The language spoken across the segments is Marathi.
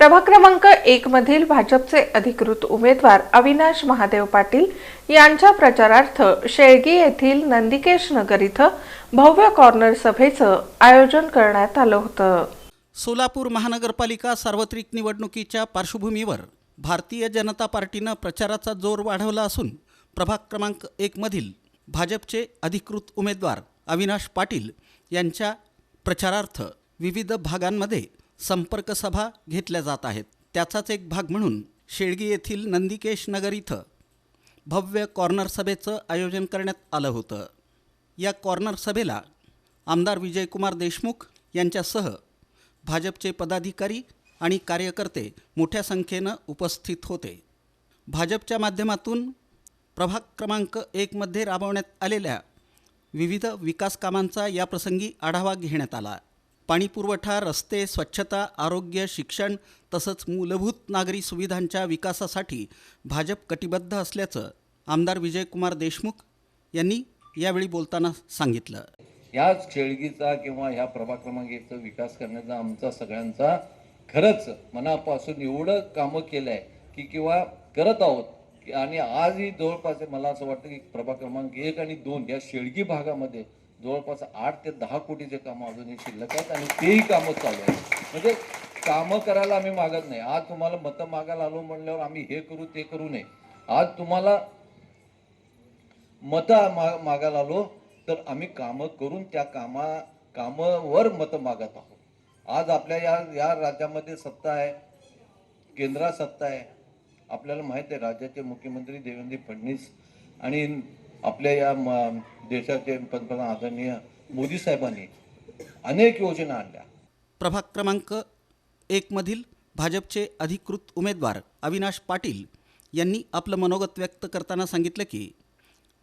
प्रभाग क्रमांक एक मधील भाजपचे अधिकृत उमेदवार अविनाश महादेव पाटील यांच्या प्रचारार्थ शेळगी येथील नंदिकेश नगर इथं भव्य कॉर्नर सभेचं आयोजन करण्यात आलं होतं. सोलापूर महानगरपालिका सार्वत्रिक निवडणुकीच्या पार्श्वभूमीवर भारतीय जनता पार्टीनं प्रचाराचा जोर वाढवला असून प्रभाग क्रमांक एकमधील भाजपचे अधिकृत उमेदवार अविनाश पाटील यांच्या प्रचारार्थ विविध भागांमध्ये संपर्क सभा घेतल्या जात आहेत. त्याचाच एक भाग म्हणून शेळगी येथील नंदिकेश नगर इथं भव्य कॉर्नर सभेचं आयोजन करण्यात आलं होतं. या कॉर्नर सभेला आमदार विजयकुमार देशमुख यांच्यासह भाजपचे पदाधिकारी आणि कार्यकर्ते मोठ्या संख्येनं उपस्थित होते. भाजपच्या माध्यमातून प्रभाग क्रमांक एकमध्ये राबवण्यात आलेल्या विविध विकास कामांचा याप्रसंगी आढावा घेण्यात आला. पाणीपुरवठा रस्ते स्वच्छता आरोग्य शिक्षण तसंच मूलभूत नागरी सुविधांच्या विकासासाठी भाजप कटिबद्ध असल्याचं आमदार विजयकुमार देशमुख यांनी यावेळी बोलताना सांगितलं. याच शेळगीचा किंवा ह्या प्रभाग क्रमांक एकचा विकास करण्याचा आमचा सगळ्यांचा खरंच मनापासून एवढं कामं केलं आहे की किंवा करत आहोत. की आणि आजही जवळपास मला असं वाटतं की प्रभाग क्रमांक एक आणि दोन या शेळगी भागामध्ये जवळपास आठ ते दहा कोटीचे कामं अजूनही शिल्लक आहेत आणि तेही कामं चालू आहेत. म्हणजे कामं करायला आम्ही मागत नाही. आज तुम्हाला मतं मागायला आलो म्हणल्यावर आम्ही हे करू ते करू नये. आज तुम्हाला मतं मा मागायला आलो तर आम्ही कामं करून त्या कामा कामावर मतं मागत आहोत. आज आपल्या या या राज्यामध्ये सत्ता आहे केंद्रात सत्ता आहे. आपल्याला माहीत आहे राज्याचे मुख्यमंत्री देवेंद्र फडणवीस आणि आपल्या या म- देशाचे पंतप्रधान आदरणीय मोदी साहेबांनी अनेक योजना आणल्या. प्रभाग क्रमांक एकमधील भाजपचे अधिकृत उमेदवार अविनाश पाटील यांनी आपलं मनोगत व्यक्त करताना सांगितलं की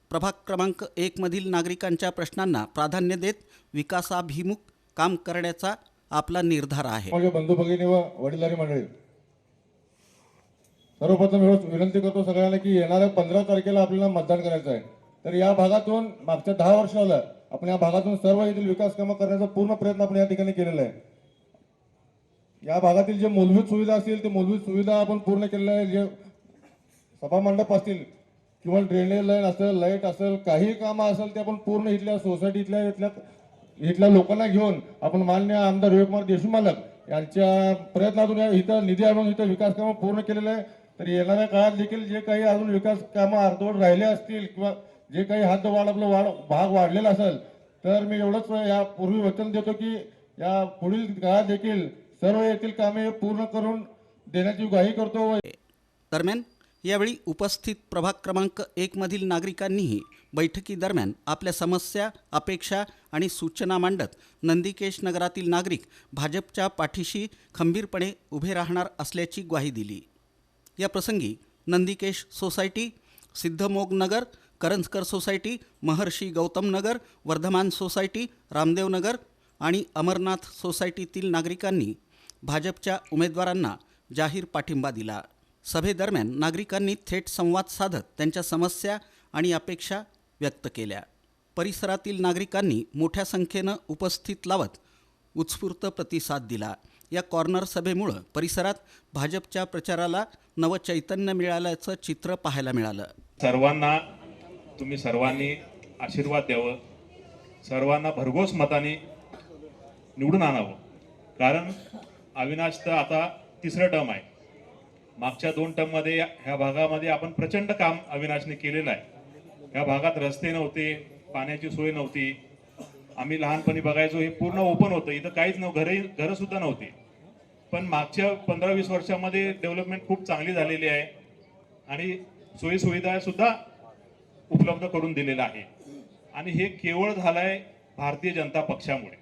प्रभाग क्रमांक एकमधील नागरिकांच्या प्रश्नांना प्राधान्य देत विकासाभिमुख काम करण्याचा आपला निर्धार आहे. माझे बंधू भगिनी व वडीलधारी मंडळी सर्वप्रथम एवढंच विनंती करतो सगळ्यांना की येणाऱ्या पंधरा तारखेला आपल्याला मतदान करायचं आहे. तर या भागातून मागच्या दहा वर्ष झालं आपण या भागातून सर्व येथील विकास कामं करण्याचा पूर्ण प्रयत्न आपण या ठिकाणी केलेला आहे. या भागातील जे मूलभूत सुविधा असतील ते मूलभूत सुविधा आपण पूर्ण केलेल्या आहे जे सभामंडप असतील किंवा ड्रेनेज लाईन असेल लाइट असेल काही कामं असेल ते आपण पूर्ण इथल्या सोसायटी इथल्या इथल्या इथल्या लोकांना घेऊन आपण मान्य आमदार रविकुमार देशमालक मालक यांच्या प्रयत्नातून या इथं निधी आणून इथं विकास कामं पूर्ण केलेलं आहे. तर येणाऱ्या काळात देखील जे काही अजून विकास कामं अर्धवट राहिले असतील किंवा जे काही हद्दवाढ आपलं वाढ भाग वाढलेला असेल तर मी एवढंच या पूर्वी वचन देतो की या पुढील काळात देखील सर्व येथील कामे पूर्ण करून देण्याची ग्वाही करतो. दरम्यान यावेळी उपस्थित प्रभाग क्रमांक एकमधील नागरिकांनीही बैठकीदरम्यान आपल्या समस्या अपेक्षा आणि सूचना मांडत नंदिकेश नगरातील नागरिक भाजपच्या पाठीशी खंबीरपणे उभे राहणार असल्याची ग्वाही दिली. या प्रसंगी Nandikesh society Siddhamog Nagar Karanjkar society Maharshi Gautam Nagar Vardhaman society Ramdev Nagar आणि अमरनाथ सोसायटीतील नागरिकांनी भाजपच्या उमेदवारांना जाहीर पाठिंबा दिला. सभेदरम्यान नागरिकांनी थेट संवाद साधत त्यांच्या समस्या आणि अपेक्षा व्यक्त केल्या. परिसरातील नागरिकांनी मोठ्या संख्येनं उपस्थित लावत उत्स्फूर्त प्रतिसाद दिला. या कॉर्नर सभेमुळं परिसरात भाजपच्या प्रचाराला नवचैतन्य मिळाल्याचं चित्र पाहायला मिळालं. सर्वांना तुम्ही सर्वांनी आशीर्वाद द्यावं. सर्वांना भरघोस मताने निवडून आणावं. कारण अविनाश तर आता तिसरं टर्म आहे. मागच्या दोन टर्ममध्ये ह्या भागामध्ये आपण प्रचंड काम अविनाशने केलेलं आहे. ह्या भागात रस्ते नव्हते पाण्याची सोय नव्हती. आम्ही लहानपणी बघायचो हे पूर्ण ओपन होतं. इथं काहीच नव्हतं घरही घरंसुद्धा नव्हती. पण मागच्या पंधरा वीस वर्षामध्ये डेव्हलपमेंट खूप चांगली झालेली आहे. आणि सोयीसुविधासुद्धा उपलब्ध करून दिलेलं आहे. आणि हे केवळ झालंय भारतीय जनता पक्षामुळे.